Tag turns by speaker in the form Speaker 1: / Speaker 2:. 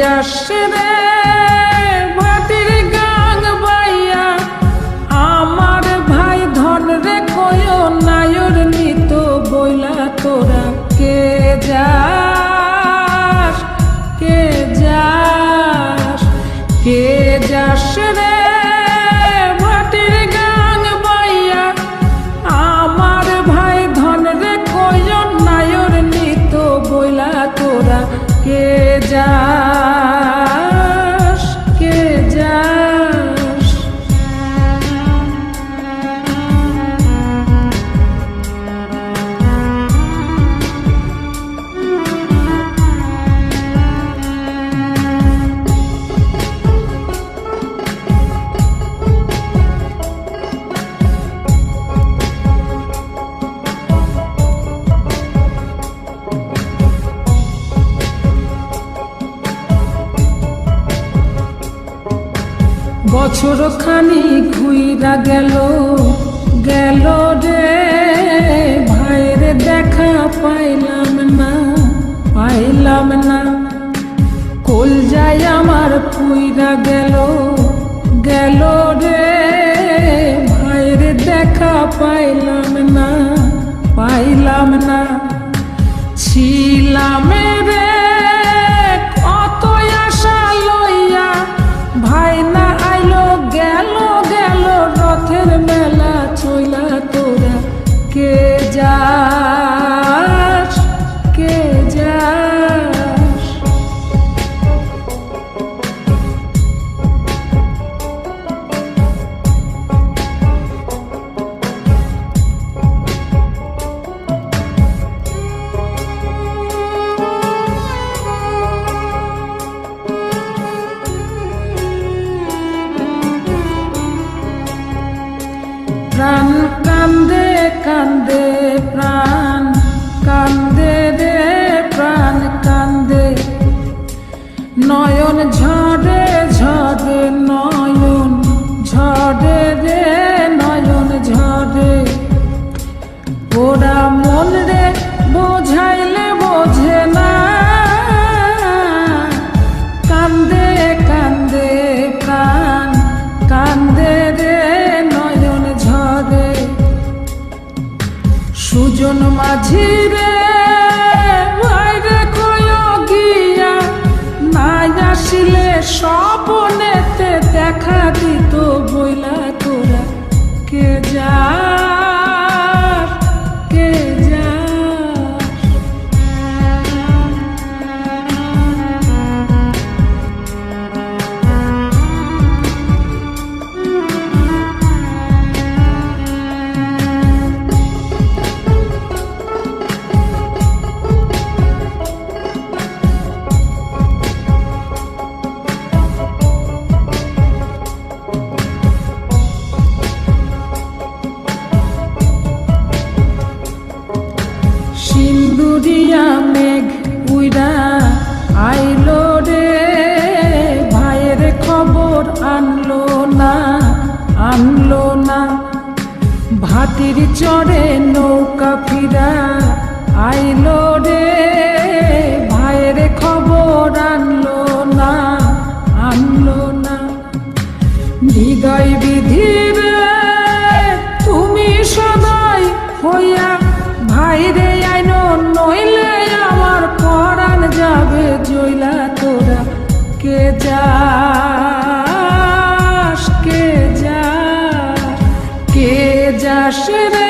Speaker 1: Зящебе বছর খানি ঘুইরা গেল গেল রে। ভাইয়ের দেখা পাইলাম না পাইলাম না। কল যাই আমার কুইরা গেল গেল রে। ভাইয়ের দেখা পাইলাম না পাইলাম না। ছিলামে জান, কান্দে কান্দে প্রাণ, কান্দে রে প্রাণ, কান্দে। নয়ন ঝরে ঝরে নয়ন, ঝরে রে নয়ন, ঝরে। ওরা মন হাতির চরে নৌকা ফিরা আইলো রে। Shiva.